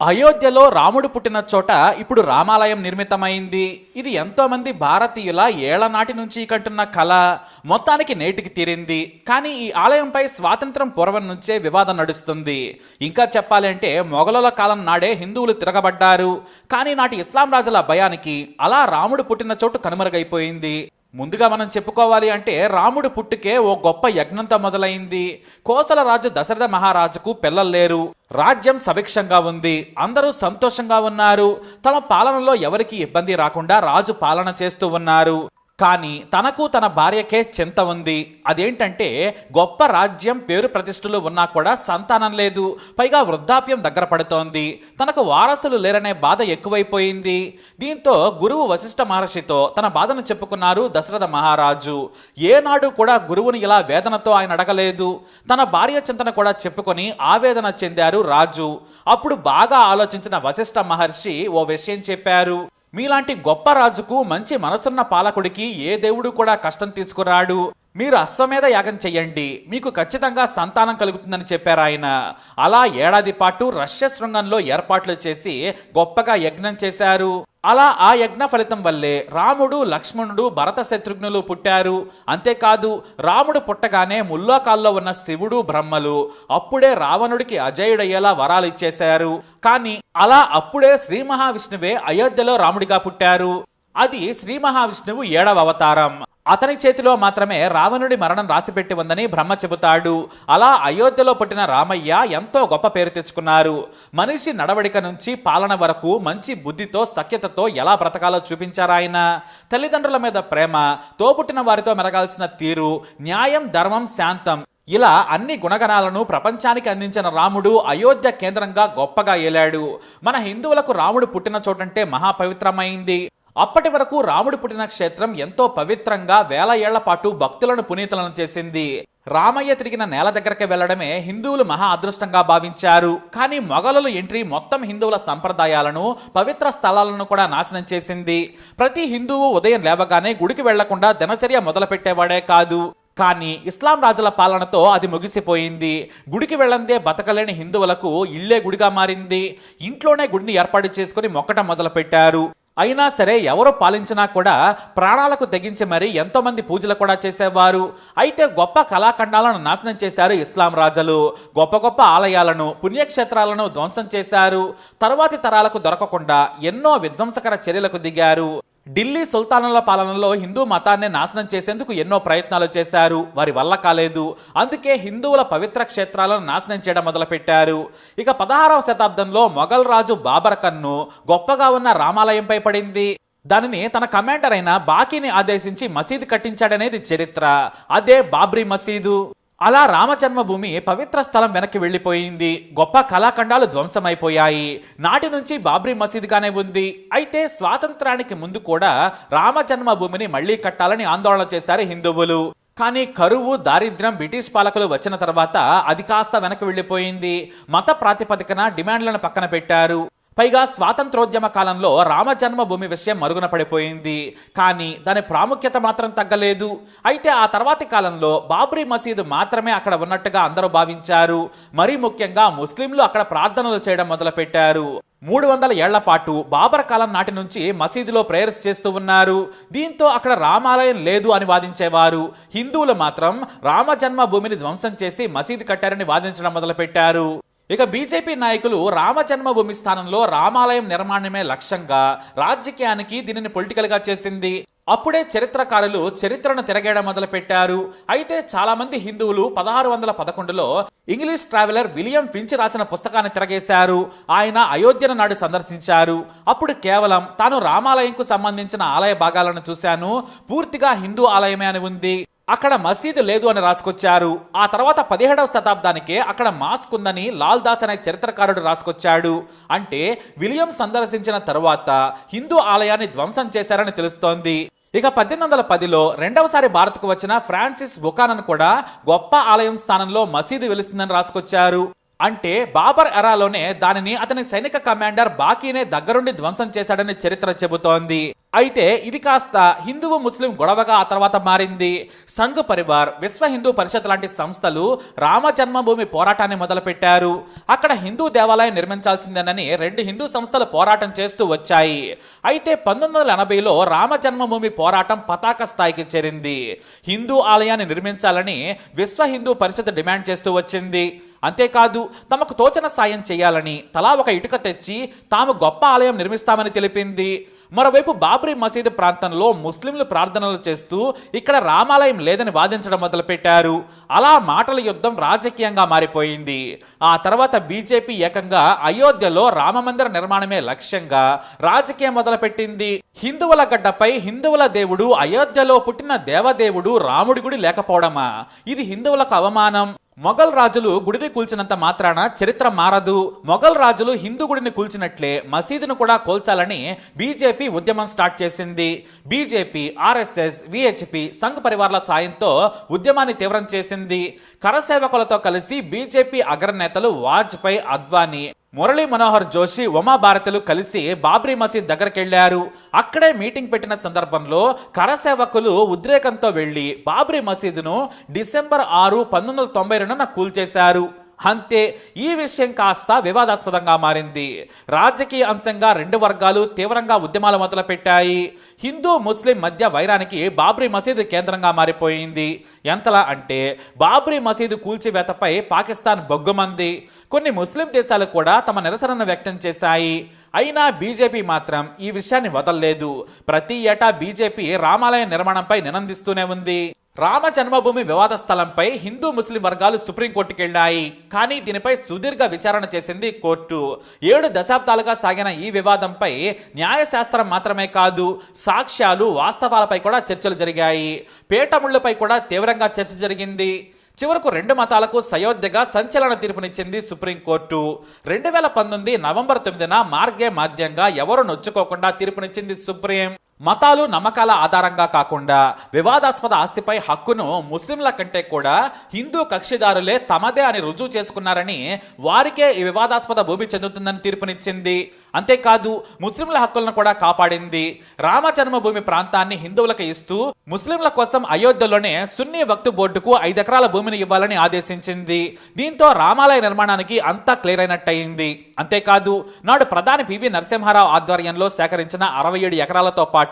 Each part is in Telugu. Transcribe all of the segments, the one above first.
అయోధ్యలో రాముడు పుట్టిన చోట ఇప్పుడు రామాలయం నిర్మితమైంది. ఇది ఎంతోమంది భారతీయుల ఏళ్ళ నాటి నుంచి కంటున్న కళ. మొత్తానికి నేటికి తీరింది. కానీ ఈ ఆలయంపై స్వాతంత్రం పూర్వం నుంచే వివాదం నడుస్తుంది. ఇంకా చెప్పాలంటే మొఘలుల కాలం నాడే హిందువులు తిరగబడ్డారు. కానీ నాటి ఇస్లాం రాజుల భయానికి అలా రాముడు పుట్టిన చోటు కనుమరుగైపోయింది. ముందుగా మనం చెప్పుకోవాలి అంటే రాముడు పుట్టుకే ఓ గొప్ప యజ్ఞంతో మొదలైంది. కోసల రాజు దశరథ మహారాజుకు పిల్లలు లేరు. రాజ్యం సభిక్షంగా ఉంది. అందరూ సంతోషంగా ఉన్నారు. తమ పాలనలో ఎవరికి ఇబ్బంది రాకుండా రాజు పాలన చేస్తూ ఉన్నారు. కానీ తనకు తన భార్యకే చింత ఉంది. అదేంటంటే గొప్ప రాజ్యం పేరు ప్రతిష్టలు ఉన్నా కూడా సంతానం లేదు. పైగా వృద్ధాప్యం దగ్గర పడుతోంది. తనకు వారసులు లేరనే బాధ ఎక్కువైపోయింది. దీంతో గురువు వశిష్ఠ మహర్షితో తన బాధను చెప్పుకున్నారు దశరథ మహారాజు. ఏనాడు కూడా గురువుని ఇలా వేదనతో ఆయన అడగలేదు. తన భార్య చింతన కూడా చెప్పుకొని ఆవేదన చెందారు రాజు. అప్పుడు బాగా ఆలోచించిన వశిష్ఠ మహర్షి ఓ విషయం చెప్పారు. మీలాంటి గొప్ప రాజుకు మంచి మనసున్న పాలకుడికి ఏ దేవుడు కూడా కష్టం తీసుకురాడు? మీరు అశ్వమేధ యాగం చెయ్యండి. మీకు ఖచ్చితంగా సంతానం కలుగుతుందని చెప్పారు ఆయన. అలా ఏడాది పాటు రష్య శృంగంలో ఏర్పాట్లు చేసి గొప్పగా యజ్ఞం చేశారు. అలా ఆ యజ్ఞ ఫలితం వల్లే రాముడు లక్ష్మణుడు భరత శత్రుఘ్నులు పుట్టారు. అంతేకాదు రాముడు పుట్టగానే ముల్లోకాల్లో ఉన్న శివుడు బ్రహ్మలు అప్పుడే రావణుడికి అజయుడయ్యేలా వరాలు ఇచ్చేశారు. కానీ అలా అప్పుడే శ్రీ మహావిష్ణువే అయోధ్యలో రాముడిగా పుట్టారు. అది శ్రీ మహావిష్ణువు ఏడవ అవతారం. అతని చేతిలో మాత్రమే రావణుడి మరణం రాసిపెట్టి ఉందని బ్రహ్మ చెబుతాడు. అలా అయోధ్యలో పుట్టిన రామయ్య ఎంతో గొప్ప పేరు తెచ్చుకున్నారు. మనిషి నడవడిక నుంచి పాలన వరకు మంచి బుద్ధితో సఖ్యతతో ఎలా బ్రతకాలో చూపించారాయన తల్లిదండ్రుల మీద ప్రేమ తోపుట్టిన వారితో మెరగాల్సిన తీరు న్యాయం ధర్మం శాంతం. ఇలా అన్ని గుణగణాలను ప్రపంచానికి అందించిన రాముడు అయోధ్య కేంద్రంగా గొప్పగా ఏలాడు. మన హిందువులకు రాముడు పుట్టిన చోటంటే మహాపవిత్రమైంది. అప్పటి వరకు రాముడు పుట్టిన క్షేత్రం ఎంతో పవిత్రంగా వేల ఏళ్ళ పాటు భక్తులను పునీతలను చేసింది. రామయ్య తిరిగిన నేల దగ్గరికి వెళ్ళడమే హిందువులు మహా అదృష్టంగా భావించారు. కానీ మొఘలుల ఎంట్రీ మొత్తం హిందువుల సంప్రదాయాలను పవిత్ర స్థలాలను కూడా నాశనం చేసింది. ప్రతి హిందువు ఉదయం లేవగానే గుడికి వెళ్ళకుండా దినచర్య మొదలుపెట్టేవాడే కాదు. కానీ ఇస్లాం రాజుల పాలనతో అది ముగిసిపోయింది. గుడికి వెళ్ళందే బతకలేని హిందువులకు ఇళ్ళే గుడిగా మారింది. ఇంట్లోనే గుడిని ఏర్పాటు చేసుకుని మొక్కటం మొదలుపెట్టారు. అయినా సరే ఎవరు పాలించినా కూడా ప్రాణాలకు తెగించి మరి ఎంతోమంది పూజలు కూడా చేసేవారు. అయితే గొప్ప కళాఖండాలను నాశనం చేశారు ఇస్లాం రాజులు. గొప్ప గొప్ప ఆలయాలను పుణ్యక్షేత్రాలను ధ్వంసం చేశారు. తర్వాతి తరాలకు దొరకకుండా ఎన్నో విధ్వంసకర చర్యలకు దిగారు. ఢిల్లీ సుల్తానుల పాలనలో హిందూ మతాన్ని నాశనం చేసేందుకు ఎన్నో ప్రయత్నాలు చేశారు. వారి వల్ల కాలేదు. అందుకే హిందువుల పవిత్ర క్షేత్రాలను నాశనం చేయడం మొదలుపెట్టారు. ఇక పదహారవ శతాబ్దంలో మొఘల్ రాజు బాబర్ కన్ను గొప్పగా ఉన్న రామాలయంపై పడింది. దానిని తన కమాండర్ అయిన బాకీని ఆదేశించి మసీదు కట్టించాడనేది చరిత్ర. అదే బాబ్రీ మసీదు. అలా రామజన్మభూమి పవిత్ర స్థలం వెనక్కి వెళ్ళిపోయింది. గొప్ప కళాఖండాలు ధ్వంసమైపోయాయి. నాటి నుంచి బాబ్రీ మసీదుగానే ఉంది. అయితే స్వాతంత్రానికి ముందు కూడా రామజన్మభూమిని మళ్ళీ కట్టాలని ఆందోళన చేశారు హిందువులు. కానీ కరువు దారిద్ర్యం బ్రిటిష్ పాలకులు వచ్చిన తర్వాత అది కాస్త వెనక్కి వెళ్ళిపోయింది. మత ప్రాతిపదికన డిమాండ్లను పక్కన పెట్టారు. పైగా స్వాతంత్రోద్యమ కాలంలో రామజన్మభూమి విషయం మరుగున పడిపోయింది. కానీ దాని ప్రాముఖ్యత మాత్రం తగ్గలేదు. అయితే ఆ తర్వాతి కాలంలో బాబ్రీ మసీదు మాత్రమే అక్కడ ఉన్నట్టుగా అందరూ భావించారు. మరీ ముఖ్యంగా ముస్లింలు అక్కడ ప్రార్థనలు చేయడం మొదలుపెట్టారు. మూడు వందల ఏళ్ళ పాటు బాబర్ కాలం నాటి నుంచి మసీదులో ప్రేయర్స్ చేస్తూ ఉన్నారు. దీంతో అక్కడ రామాలయం లేదు అని వాదించేవారు. హిందువులు మాత్రం రామ జన్మభూమిని ధ్వంసం చేసి మసీదు కట్టారని వాదించడం మొదలుపెట్టారు. ఇక బీజేపీ నాయకులు రామ జన్మభూమి స్థానంలో రామాలయం నిర్మాణమే లక్ష్యంగా రాజకీయానికి దీనిని పొలిటికల్గా చేసింది. అప్పుడే చరిత్రకారులు చరిత్రను తిరగేయడం మొదలుపెట్టారు. అయితే చాలా మంది హిందువులు పదహారు వందల పదకొండులో ఇంగ్లీష్ ట్రావెలర్ విలియం ఫించ్ రాసిన పుస్తకాన్ని తిరగేశారు. ఆయన అయోధ్యను నాడు సందర్శించారు. అప్పుడు కేవలం తాను రామాలయంకు సంబంధించిన ఆలయ భాగాలను చూశాను. పూర్తిగా హిందూ ఆలయమే అని ఉంది. అక్కడ మసీదు లేదు అని రాసుకొచ్చారు. ఆ తర్వాత పదిహేడవ శతాబ్దానికే అక్కడ మాస్క్ ఉందని లాల్ దాస్ అనే చరిత్రకారుడు రాసుకొచ్చాడు. అంటే విలియం సందర్శించిన తరువాత హిందూ ఆలయాన్ని ధ్వంసం చేశారని తెలుస్తోంది. ఇక పద్దెనిమిది వందల పదిలో రెండవసారి భారత్కు వచ్చిన ఫ్రాన్సిస్ బుకానన్ కూడా గొప్ప ఆలయం స్థానంలో మసీదు వెలుస్తుందని రాసుకొచ్చారు. అంటే బాబర్ ఎరాలోనే దానిని అతని సైనిక కమాండర్ బాకీనే దగ్గరుండి ధ్వంసం చేశాడని చరిత్ర చెబుతోంది. అయితే ఇది కాస్త హిందువు ముస్లిం గొడవగా ఆ తర్వాత మారింది. సంఘ్ పరివార్ విశ్వ హిందూ పరిషత్ లాంటి సంస్థలు రామ జన్మభూమి పోరాటాన్ని మొదలుపెట్టారు. అక్కడ హిందూ దేవాలయం నిర్మించాల్సిందేనని రెండు హిందూ సంస్థలు పోరాటం చేస్తూ వచ్చాయి. అయితే పంతొమ్మిది వందల ఎనభైలో రామ జన్మభూమి పోరాటం పతాక స్థాయికి చేరింది. హిందూ ఆలయాన్ని నిర్మించాలని విశ్వ హిందూ పరిషత్ డిమాండ్ చేస్తూ వచ్చింది. అంతేకాదు తమకు తోచన సాయం చేయాలని తలా ఒక ఇటుక తెచ్చి తాము గొప్ప ఆలయం నిర్మిస్తామని తెలిపింది. మరోవైపు బాబ్రీ మసీదు ప్రాంతంలో ముస్లింలు ప్రార్థనలు చేస్తూ ఇక్కడ రామాలయం లేదని వాదించడం మొదలుపెట్టారు. అలా మాటల యుద్ధం రాజకీయంగా మారిపోయింది. ఆ తర్వాత బీజేపీ ఏకంగా అయోధ్యలో రామమందిర నిర్మాణమే లక్ష్యంగా రాజకీయం మొదలుపెట్టింది. హిందువుల గడ్డపై హిందువుల దేవుడు అయోధ్యలో పుట్టిన దేవదేవుడు రాముడి గుడి లేకపోవడమా? ఇది హిందువులకు అవమానం. మొఘల్ రాజులు గుడిని కూల్చినంత మాత్రాన చరిత్ర మారదు. మొఘల్ రాజులు హిందూ గుడిని కూల్చినట్లే మసీదును కూడా కూల్చాలని బీజేపీ ఉద్యమం స్టార్ట్ చేసింది. బీజేపీ ఆర్ఎస్ఎస్ విహెచ్పి సంఘ్ పరివార్ల సాయంతో ఉద్యమాన్ని తీవ్రం చేసింది. కరసేవకులతో కలిసి బీజేపీ అగ్రనేతలు వాజ్పేయి అద్వానీ మురళీ మనోహర్ జోషి ఉమాభారతులు కలిసి బాబ్రీ మసీద్ దగ్గరికి వెళ్ళారు అక్కడే మీటింగ్ పెట్టిన సందర్భంలో కరసేవకులు ఉద్రేకంతో వెళ్ళి బాబ్రీ మసీదును డిసెంబర్ ఆరు పంతొమ్మిది వందల తొంభై రెండున కూల్చేశారు. అంతే ఈ విషయం కాస్త వివాదాస్పదంగా మారింది. రాజకీయ అంశంగా రెండు వర్గాలు తీవ్రంగా ఉద్యమాలు మొదలుపెట్టాయి హిందూ ముస్లిం మధ్య వైరానికి బాబ్రీ మసీదు కేంద్రంగా మారిపోయింది. ఎంతలా అంటే బాబ్రీ మసీదు కూల్చివేతపై పాకిస్తాన్ బొగ్గుమంది. కొన్ని ముస్లిం దేశాలు కూడా తమ నిరసనను వ్యక్తం చేశాయి. అయినా బీజేపీ మాత్రం ఈ విషయాన్ని వదలలేదు. ప్రతి ఏటా బీజేపీ రామాలయ నిర్మాణంపై నినందిస్తూనే ఉంది. రామ జన్మభూమి వివాద స్థలంపై హిందూ ముస్లిం వర్గాలు సుప్రీంకోర్టుకి వెళ్ళాయి కానీ దీనిపై సుదీర్ఘ విచారణ చేసింది కోర్టు. ఏడు దశాబ్దాలుగా సాగిన ఈ వివాదంపై న్యాయశాస్త్రం మాత్రమే కాదు సాక్ష్యాలు వాస్తవాలపై కూడా చర్చలు జరిగాయి. పేటముళ్ళపై కూడా తీవ్రంగా చర్చ జరిగింది. చివరకు రెండు మతాలకు సయోధ్యగా సంచలన తీర్పునిచ్చింది సుప్రీంకోర్టు. రెండు వేల పంతొమ్మిది నవంబర్ తొమ్మిదిన మార్గే మాధ్యంగా ఎవరు నొచ్చుకోకుండా తీర్పునిచ్చింది సుప్రీం. మతాలు నమ్మకాల ఆధారంగా కాకుండా వివాదాస్పద ఆస్తిపై హక్కును ముస్లింల కంటే కూడా హిందూ కక్షిదారులే తమదే అని రుజువు చేసుకున్నారని వారికే ఈ వివాదాస్పద భూమి చెందుతుందని తీర్పునిచ్చింది. అంతేకాదు ముస్లింల హక్కులను కూడా కాపాడింది. రామ జన్మభూమి ప్రాంతాన్ని హిందువులకు ఇస్తూ ముస్లింల కోసం అయోధ్యలోనే సున్నీ వక్తు బోర్డుకు ఐదు ఎకరాల భూమిని ఇవ్వాలని ఆదేశించింది. దీంతో రామాలయ నిర్మాణానికి అంతా క్లియర్ అయినట్టయింది. అంతేకాదు నాడు ప్రధాని పివి నరసింహారావు ఆధ్వర్యంలో సేకరించిన అరవై ఏడు ఎకరాలతో పాటు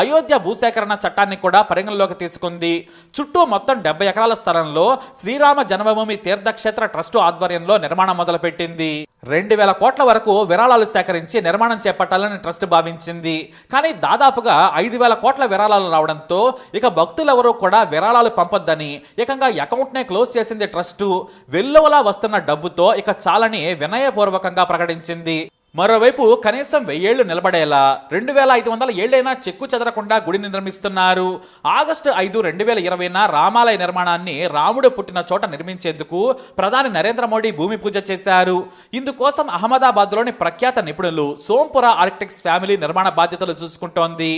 అయోధ్య భూసేకరణ చట్టాన్ని కూడా పరిగణలోకి తీసుకుంది. చుట్టూ మొత్తం డెబ్బై ఎకరాల స్థలంలో శ్రీరామ జన్మభూమి తీర్థక్షేత్ర ట్రస్టు ఆధ్వర్యంలో నిర్మాణం మొదలుపెట్టింది. రెండు వేల కోట్ల వరకు విరాళాలు సేకరించి నిర్మాణం చేపట్టాలని ట్రస్ట్ భావించింది. కానీ దాదాపుగా ఐదు వేల కోట్ల విరాళాలు రావడంతో ఇక భక్తులెవరూ కూడా విరాళాలు పంపొద్దని ఏకంగా అకౌంట్నే క్లోజ్ చేసింది ట్రస్టు. వెల్లువలా వస్తున్న డబ్బుతో ఇక చాలని వినయపూర్వకంగా ప్రకటించింది. మరోవైపు కనీసం వెయ్యేళ్ళు నిలబడేలా రెండు వేల ఐదు వందల ఏళ్ళైనా చెక్కు చెదరకుండా గుడిని నిర్మిస్తున్నారు. ఆగస్టు ఐదు రెండు వేల ఇరవైన రామాలయ నిర్మాణాన్ని రాముడు పుట్టిన చోట నిర్మించేందుకు ప్రధాని నరేంద్ర మోడీ భూమి పూజ చేశారు. ఇందుకోసం అహ్మదాబాద్లోని ప్రఖ్యాత నిపుణులు సోంపుర ఆర్కిటెక్స్ ఫ్యామిలీ నిర్మాణ బాధ్యతలు చూసుకుంటోంది.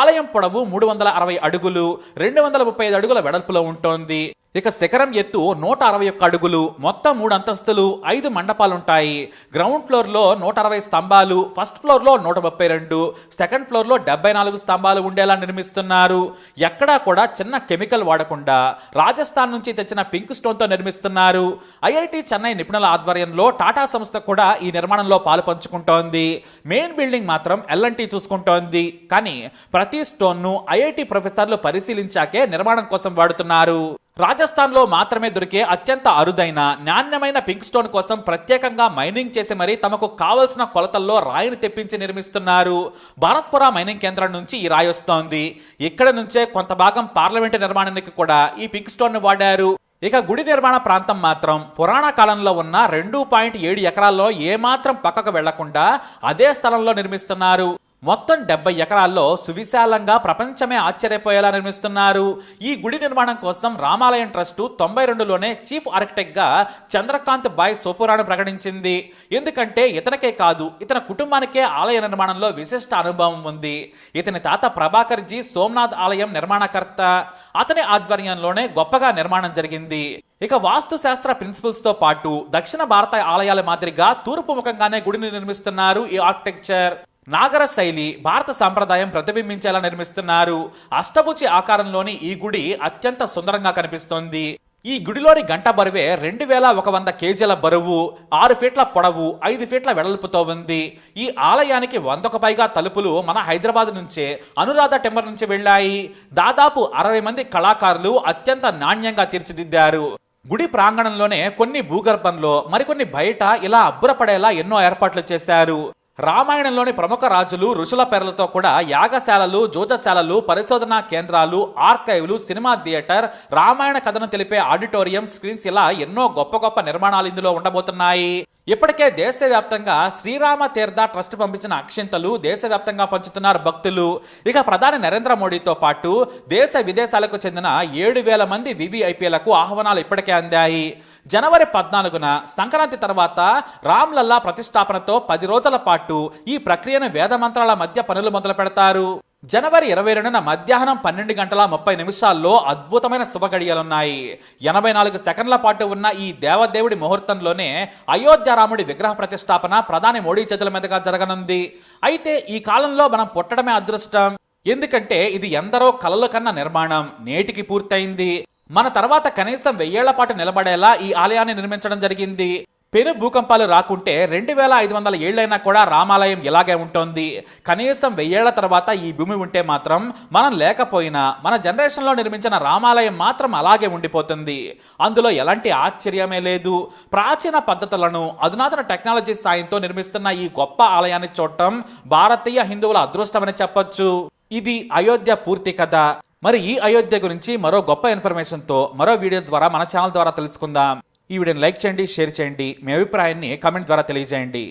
ఆలయం పొడవు మూడు వందల అరవై అడుగులు రెండు వందల ముప్పై ఐదు అడుగుల వెడల్పులో ఉంటోంది. ఇక శిఖరం ఎత్తు నూట అరవై ఒక్క అడుగులు మొత్తం మూడు అంతస్తులు ఐదు మండపాలుంటాయి. గ్రౌండ్ ఫ్లోర్లో నూట అరవై స్తంభాలు ఫస్ట్ ఫ్లోర్లో నూట ముప్పై రెండు సెకండ్ ఫ్లోర్లో డెబ్బై నాలుగు స్తంభాలు ఉండేలా నిర్మిస్తున్నారు. ఎక్కడా కూడా చిన్న కెమికల్ వాడకుండా రాజస్థాన్ నుంచి తెచ్చిన పింక్ స్టోన్తో నిర్మిస్తున్నారు. ఐఐటి చెన్నై నిపుణుల ఆధ్వర్యంలో టాటా సంస్థ కూడా ఈ నిర్మాణంలో పాలు పంచుకుంటోంది. మెయిన్ బిల్డింగ్ మాత్రం ఎల్ఎన్టీ చూసుకుంటోంది. కానీ ప్రతి స్టోన్ను ఐఐటి ప్రొఫెసర్లు పరిశీలించాకే నిర్మాణం కోసం వాడుతున్నారు. రాజస్థాన్లో మాత్రమే దొరికే అత్యంత అరుదైన నాణ్యమైన పింక్ స్టోన్ కోసం ప్రత్యేకంగా మైనింగ్ చేసి మరీ తమకు కావలసిన కొలతల్లో రాయిని తెప్పించి నిర్మిస్తున్నారు. భారత్పుర మైనింగ్ కేంద్రం నుంచి ఈ రాయి వస్తోంది. ఇక్కడ నుంచే కొంత భాగం పార్లమెంటు నిర్మాణానికి కూడా ఈ పింక్ స్టోన్ను వాడారు. ఇక గుడి నిర్మాణ ప్రాంతం మాత్రం పురాణ కాలంలో ఉన్న రెండు పాయింట్ ఏడు ఎకరాల్లో ఏమాత్రం పక్కకు వెళ్ళకుండా అదే స్థలంలో నిర్మిస్తున్నారు. మొత్తం డెబ్బై ఎకరాల్లో సువిశాలంగా ప్రపంచమే ఆశ్చర్యపోయేలా నిర్మిస్తున్నారు. ఈ గుడి నిర్మాణం కోసం రామాలయం ట్రస్టు తొంభై రెండులోనే చీఫ్ ఆర్కిటెక్ట్గా చంద్రకాంత్ బాయ్ సోపురాను ప్రకటించింది. ఎందుకంటే ఇతనికే కాదు ఇతని కుటుంబానికే ఆలయ నిర్మాణంలో విశిష్ట అనుభవం ఉంది. ఇతని తాత ప్రభాకర్ జీ సోమనాథ్ ఆలయం నిర్మాణకర్త. అతని ఆధ్వర్యంలోనే గొప్పగా నిర్మాణం జరిగింది. ఇక వాస్తు శాస్త్ర ప్రిన్సిపల్స్తో పాటు దక్షిణ భారత ఆలయాల మాదిరిగా తూర్పు ముఖంగానే గుడిని నిర్మిస్తున్నారు ఈ ఆర్కిటెక్చర్. నాగర శైలి భారత సాంప్రదాయం ప్రతిబింబించేలా నిర్మిస్తున్నారు. అష్టభుజి ఆకారంలోని ఈ గుడి అత్యంత సుందరంగా కనిపిస్తోంది. ఈ గుడిలోని గంట బరువే రెండు వేల ఒక వంద కేజీల బరువు ఆరు ఫీట్ల పొడవు ఐదు ఫీట్ల వెడల్పుతో ఉంది. ఈ ఆలయానికి వందకు పైగా తలుపులు మన హైదరాబాద్ నుంచే అనురాధ టెంబర్ నుంచి వెళ్ళాయి. దాదాపు అరవై మంది కళాకారులు అత్యంత నాణ్యంగా తీర్చిదిద్దారు. గుడి ప్రాంగణంలోనే కొన్ని భూగర్భంలో మరికొన్ని బయట ఇలా అబ్బురపడేలా ఎన్నో ఏర్పాట్లు చేశారు. రామాయణంలోని ప్రముఖ రాజులు ఋషుల పేర్లతో కూడా యాగశాలలు జోజశాలలు పరిశోధనా కేంద్రాలు ఆర్కైవ్లు సినిమా థియేటర్ రామాయణ కథను తెలిపే ఆడిటోరియం స్క్రీన్స్ ఇలా ఎన్నో గొప్ప గొప్ప నిర్మాణాలు ఇందులో ఉండబోతున్నాయి. ఇప్పటికే దేశవ్యాప్తంగా శ్రీరామ తీర్థ ట్రస్ట్ పంపించిన అక్షింతలు దేశవ్యాప్తంగా పంచుతున్నారు భక్తులు. ఇక ప్రధాని నరేంద్ర మోడీతో పాటు దేశ విదేశాలకు చెందిన ఏడు వేల మంది వివిఐపీలకు ఆహ్వానాలు ఇప్పటికే అందాయి. జనవరి పద్నాలుగున సంక్రాంతి తర్వాత రామ్లల్లా ప్రతిష్టాపనతో పది రోజుల పాటు ఈ ప్రక్రియను వేద మంత్రాల మధ్య పనులు మొదలు పెడతారు. జనవరి ఇరవై రెండున మధ్యాహ్నం పన్నెండు గంటల ముప్పై నిమిషాల్లో అద్భుతమైన శుభగడియలున్నాయి ఎనభై నాలుగు సెకండ్ల పాటు ఉన్న ఈ దేవదేవుడి ముహూర్తంలోనే అయోధ్య రాముడి విగ్రహ ప్రతిష్టాపన ప్రధాని మోడీ చేతుల మీదుగా జరగనుంది. అయితే ఈ కాలంలో మనం పుట్టడమే అదృష్టం. ఎందుకంటే ఇది ఎందరో కలలు కన్న నిర్మాణం. నేటికి పూర్తయింది. మన తర్వాత కనీసం వెయ్యేళ్ళ పాటు నిలబడేలా ఈ ఆలయాన్ని నిర్మించడం జరిగింది. పెను భూకంపాలు రాకుంటే రెండు వేల ఐదు వందల ఏళ్ళైనా కూడా రామాలయం ఇలాగే ఉంటుంది. కనీసం వెయ్యేళ్ళ తర్వాత ఈ భూమి ఉంటే మాత్రం మనం లేకపోయినా మన జనరేషన్లో నిర్మించిన రామాలయం మాత్రం అలాగే ఉండిపోతుంది. అందులో ఎలాంటి ఆశ్చర్యమే లేదు. ప్రాచీన పద్ధతులను అధునాతన టెక్నాలజీ సాయంతో నిర్మిస్తున్న ఈ గొప్ప ఆలయాన్ని చూడటం భారతీయ హిందువుల అదృష్టమని చెప్పొచ్చు. ఇది అయోధ్య పూర్తి కథ. మరి ఈ అయోధ్య గురించి మరో గొప్ప ఇన్ఫర్మేషన్తో మరో వీడియో ద్వారా మన ఛానల్ ద్వారా తెలుసుకుందాం. ఈ వీడియోని లైక్ చేయండి షేర్ చేయండి. మీ అభిప్రాయాన్ని కామెంట్ ద్వారా తెలియజేయండి.